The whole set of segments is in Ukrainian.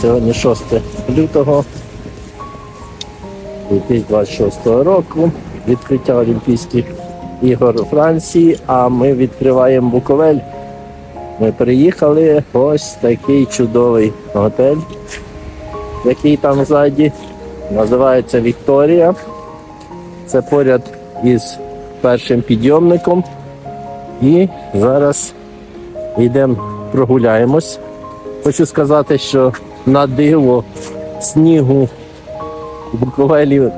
Сьогодні 6 лютого 2026 року. Відкриття Олімпійських ігор Франції, а ми відкриваємо Буковель. Ми приїхали ось такий чудовий готель, який там ззаді. Називається Вікторія. Це поряд із першим підйомником. І зараз йдемо прогуляємось. Хочу сказати, що на диво снігу в Буковелі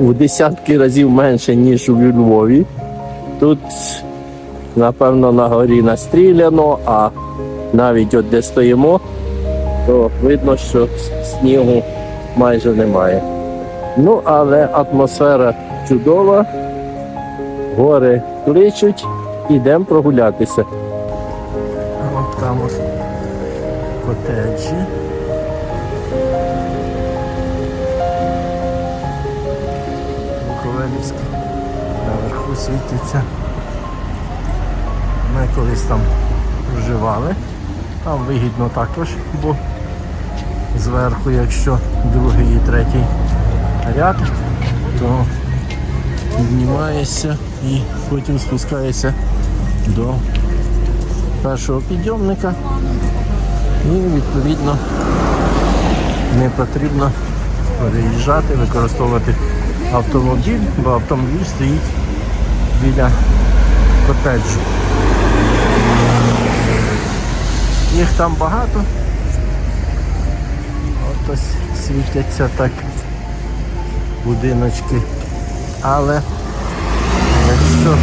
в десятки разів менше, ніж у Львові. Тут, напевно, на горі настріляно, а навіть от де стоїмо, то видно, що снігу майже немає. Ну, але атмосфера чудова, гори кличуть, ідемо прогулятися. От там ось котеджі. Світиться. Ми колись там проживали. Там вигідно також, бо зверху, якщо другий і третій ряд, то піднімаєшся і потім спускаєшся до першого підйомника і відповідно не потрібно переїжджати, використовувати автомобіль, бо автомобіль стоїть біля котеджу. Їх там багато. От світяться так будиночки. Але якщо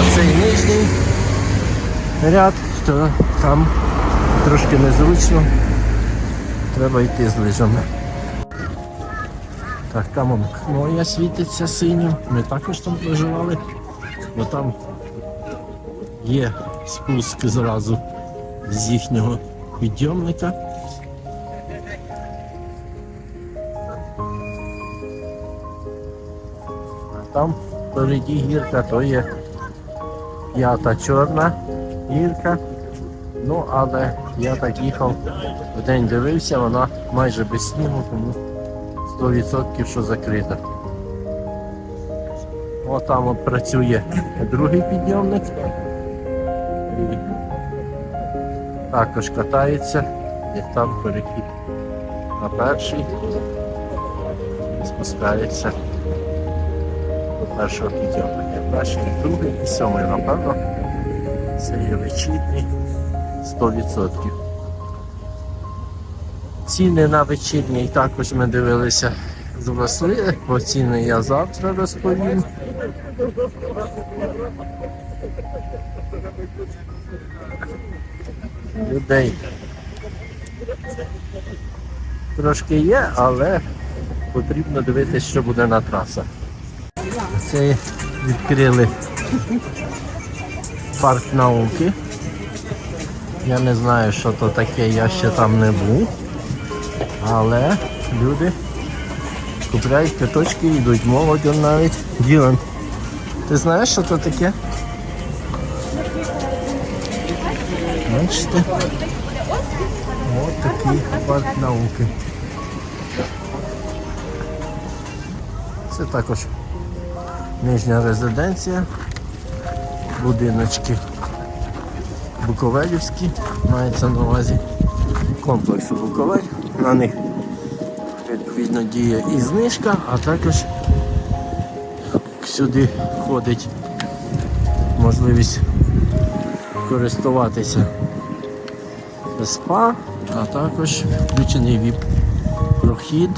оцей нижній ряд, то там трошки незручно. Треба йти з лижами. Так, там он моя світиться синім. Ми також там проживали, бо там є спуск зразу з їхнього підйомника. А там впереді гірка, то є п'ята чорна гірка. Ну, але я так їхав, в день дивився, вона майже без снігу, тому 100% що закрита. О, от працює другий підйомник. І також катається, і там перехід на перший спускається до першого підйомника. Перший, другий і сьомий, напевно. Це є вечірній 100%. Ціни на вечірній також ми дивилися зросли, по ціни я завтра розповім. Людей трошки є, але потрібно дивитися, що буде на трасах. Це відкрили парк науки. Я не знаю, що то таке, я ще там не був. Але люди купляють квиточки і йдуть. Молодь он навіть. Ділан. Ти знаєш, що то таке? Бачите? Ось такий парк науки. Це також нижня резиденція. Будиночки Буковелівські, мається на увазі комплексу Буковель. На них відповідно діє і знижка, а також сюди входить можливість користуватися спа, а також включений віп прохід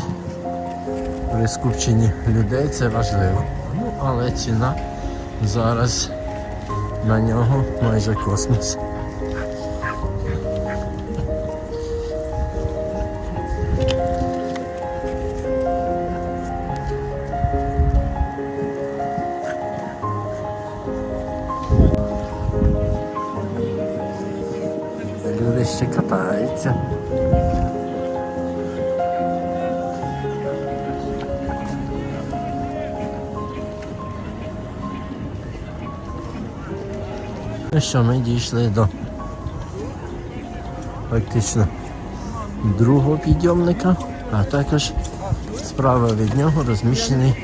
при скупченні людей це важливо. Ну, але ціна зараз на нього майже космос. Ну що, ми дійшли до фактично другого підйомника, а також справа від нього розміщений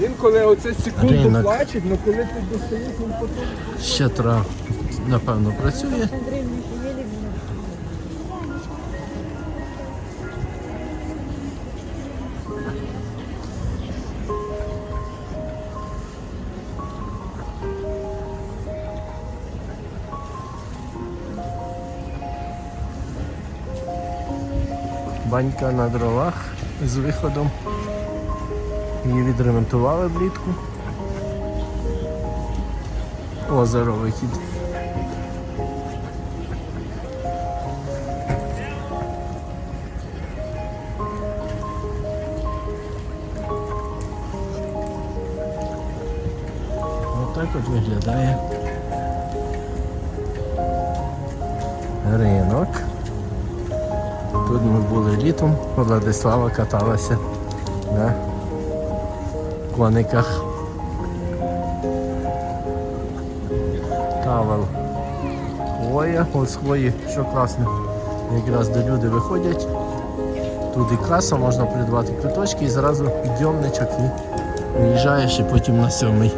Він коли оце секунду Ринок. плачить, але коли ти достаєш, він потім. Ще трав, напевно, працює. Банька на дровах з виходом. Її відремонтували влітку. Озеро вихід. Отак от виглядає ринок. Тут ми були літом, Владислава каталася на кониках. Тавел. Хвоя, ось хвої, що класно. Якраз де люди виходять. Тут і каса, можна придбати квиточки і зразу підйомничок і виїжджаєш і потім на сьомий.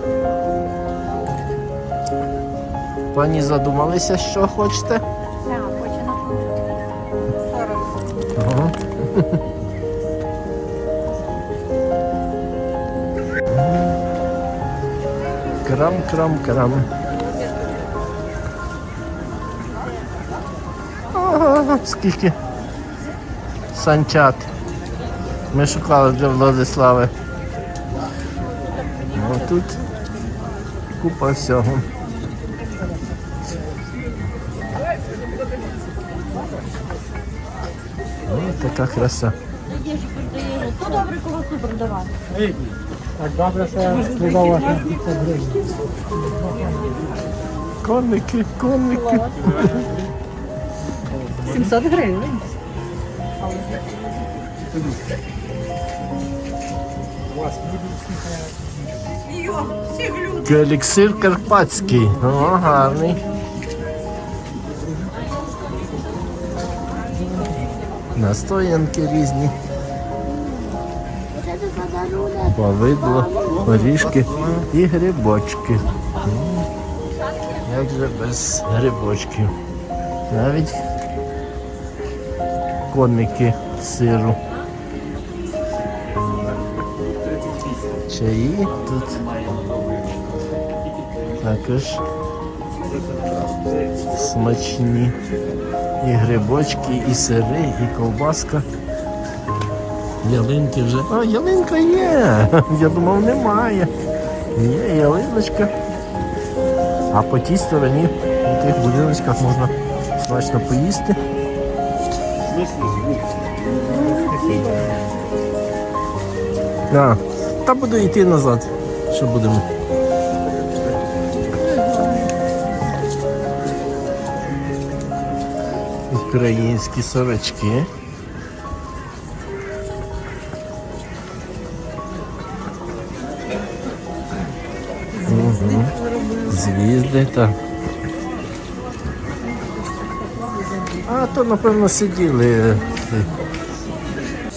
Пані задумалися, що хочете? Крам, крам, крам. Ага, скільки санчат. Ми шукали для Владислави. Ну, тут купа всього. Ось така краса. Ну добре, кого супер давати. Так добре, що ваша Конники, конники. 700 гривень. Еліксир карпатський. О, гарний. Настоянки різні. Повидло, горішки і грибочки. Як же без грибочків? Навіть конники сиру. Чаї тут також смачні. І грибочки, і сири, і ковбаска. Ялинки вже. А, ялинка є. Я думав, немає. Є ялиночка. А по тій стороні у тих будиночках можна смачно поїсти. А, та буду йти назад. Що будемо? Українські сорочки. Звізди, так. А то, напевно, сиділи.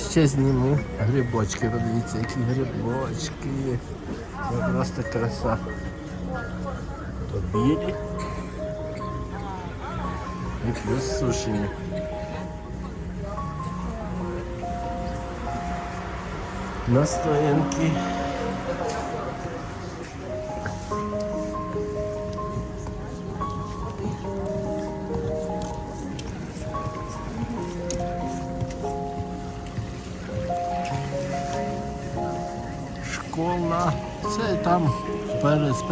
Ще зніму грибочки. Подивіться, які грибочки. Це просто краса. То білі. І плюс сушені. Настоянки.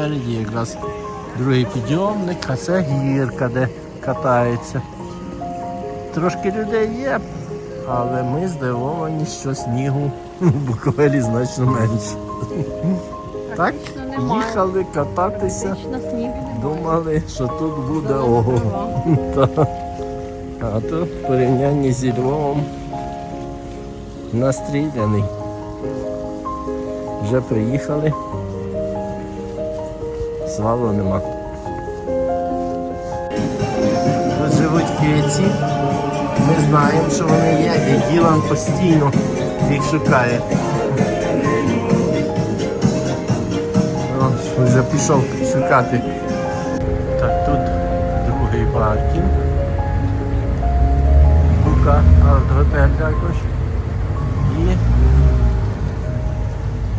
Спереді якраз другий підйомник, а це гірка, де катається. Трошки людей є, але ми здивовані, що снігу в Буковелі значно менше. Так, їхали кататися, думали, що тут буде ого. А то в порівнянні зі Львовом настріляний. Вже приїхали. Свалу нема. Тут живуть киці. Ми знаємо, що вони є, і Ділан постійно їх шукає. О, вже пішов шукати. Так, тут другий паркінг. Бука арт-готель також.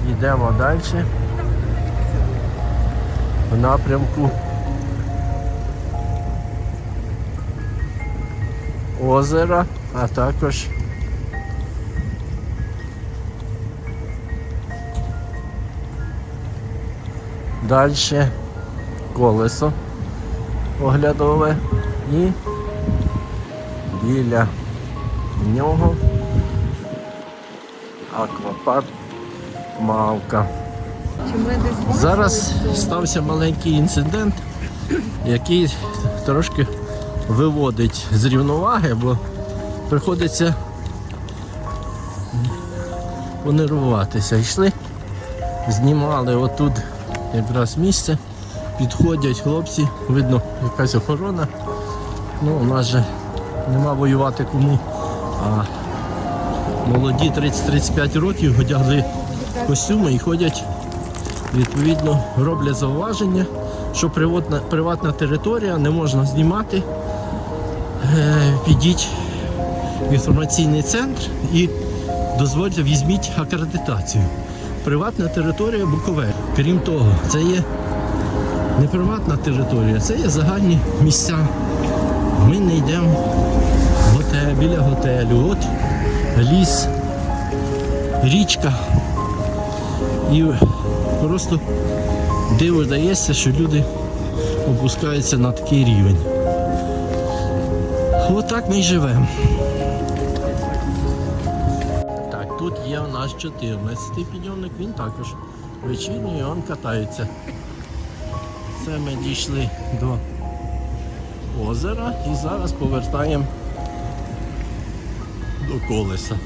І йдемо далі в напрямку озера, а також далі колесо оглядове і біля нього аквапарк Мавка. Зараз стався маленький інцидент, який трошки виводить з рівноваги, бо приходиться понервуватися. Йшли, знімали отут якраз місце, підходять хлопці, видно, якась охорона. Ну, у нас же нема воювати кому. А молоді 30-35 років одягли костюми і ходять відповідно роблять зауваження, що приватна, приватна територія не можна знімати. Е, підіть в інформаційний центр і дозвольте, візьміть акредитацію. Приватна територія Буковель. Крім того, це є не приватна територія, це є загальні місця. Ми не йдемо готель, біля готелю. От ліс, річка. І просто диво здається, що люди опускаються на такий рівень. Отак ми й живемо. Так, тут є у нас 14-й підйомник, він також вечірній, він катається. Це ми дійшли до озера і зараз повертаємо до колеса.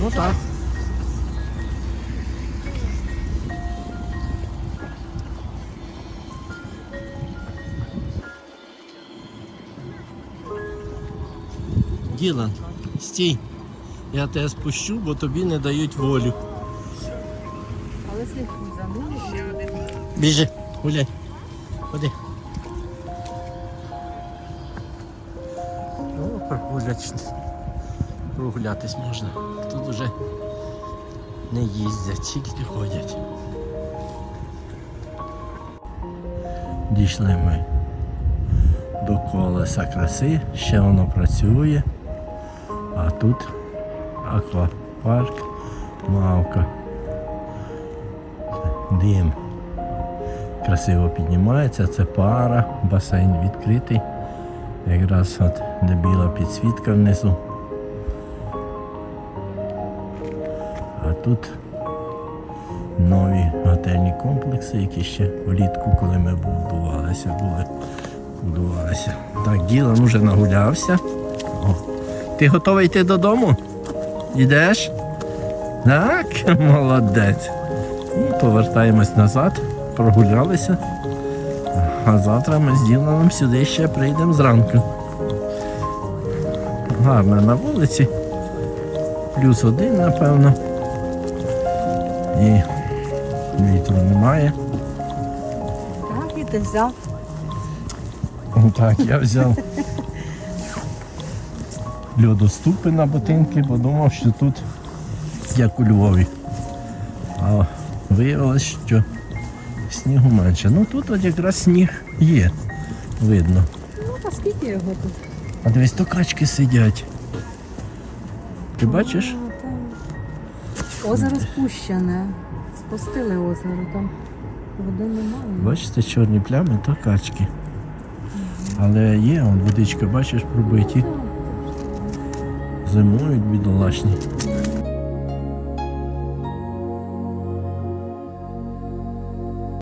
Ну так. Ділан, стій. Я тебе спущу, бо тобі не дають волю. Але слідкуй за ним. Біжи, гуляй. Ходи. О, прогуляч. Прогулятись можна. Тут вже не їздять, тільки ходять. Дійшли ми до колеса краси, ще воно працює. Тут аквапарк, мавка. Дим красиво піднімається, це пара, басейн відкритий. Якраз от де біла підсвітка внизу. А тут нові готельні комплекси, які ще влітку, коли ми будувалися, були. Будувалися. Так, Ділан уже нагулявся. Ти готовий йти додому? Йдеш? Так, молодець. І повертаємось назад, прогулялися. А завтра ми з Діланом сюди ще прийдемо зранку. Гарно на вулиці. Плюс один, напевно. І вітру немає. Так, і ти взяв. Так, я взяв льодоступи на ботинки, бо думав, що тут як у Львові. А виявилось, що снігу менше. Ну тут от якраз сніг є, видно. Ну, а скільки його тут? А дивись, то качки сидять. Ти бачиш? Озеро спущене. Спустили озеро там. Води немає. Бачите, чорні плями, то качки. Але є, он водичка, бачиш, пробиті. Зимують бідолашні.